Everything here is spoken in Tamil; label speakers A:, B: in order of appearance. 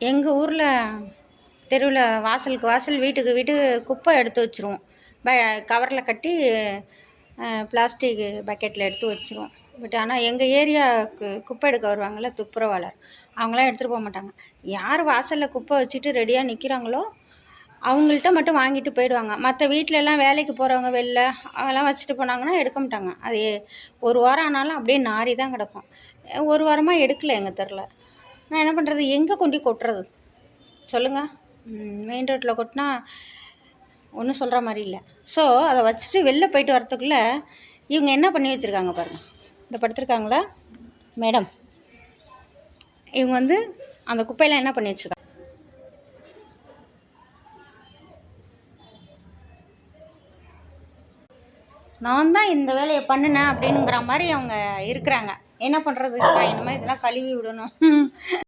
A: எங்கள் ஊரில் தெருவில் வாசலுக்கு வாசல் வீட்டுக்கு வீட்டு குப்பை எடுத்து வச்சுருவோம். ப கவரில் கட்டி பிளாஸ்டிக் பக்கெட்டில் எடுத்து வச்சுருவோம். பட் ஆனால் எங்கள் ஏரியாவுக்கு குப்பை எடுக்க வருவாங்கள்ல துப்புரவாளர் அவங்களாம் எடுத்துகிட்டு போக மாட்டாங்க. யார் வாசலில் குப்பை வச்சுட்டு ரெடியாக நிற்கிறாங்களோ அவங்கள்ட்ட மட்டும் வாங்கிட்டு போயிடுவாங்க. மற்ற வீட்டிலலாம் வேலைக்கு போகிறவங்க வெளில அதெல்லாம் வச்சுட்டு போனாங்கன்னா எடுக்க மாட்டாங்க. அது ஒரு வாரம் ஆனாலும் அப்படியே நாரி தான் கிடக்கும். ஒரு வாரமாக எடுக்கலை எங்கள் தெருவில். நான் என்ன பண்ணுறது எங்கே கொண்டு கொட்டுறது? சொல்லுங்கள் மெயின் ரோட்டில் கொட்டினா ஒன்றும் சொல்கிற மாதிரி இல்லை. ஸோ அதை வச்சுட்டு வெளில போயிட்டு வரத்துக்குள்ளே இவங்க என்ன பண்ணி வச்சுருக்காங்க பாருங்கள் இந்த படுத்துருக்காங்களா? மேடம். இவங்க வந்து அந்த குப்பையெல்லாம் என்ன பண்ணி வச்சுருக்காங்க? நான் தான் இந்த வேலையை பண்ணினேன் அப்படிங்கிற மாதிரி அவங்க இருக்கிறாங்க. என்ன பண்ணுறது இனிமேல் இதெல்லாம் கழுவி விடணும்.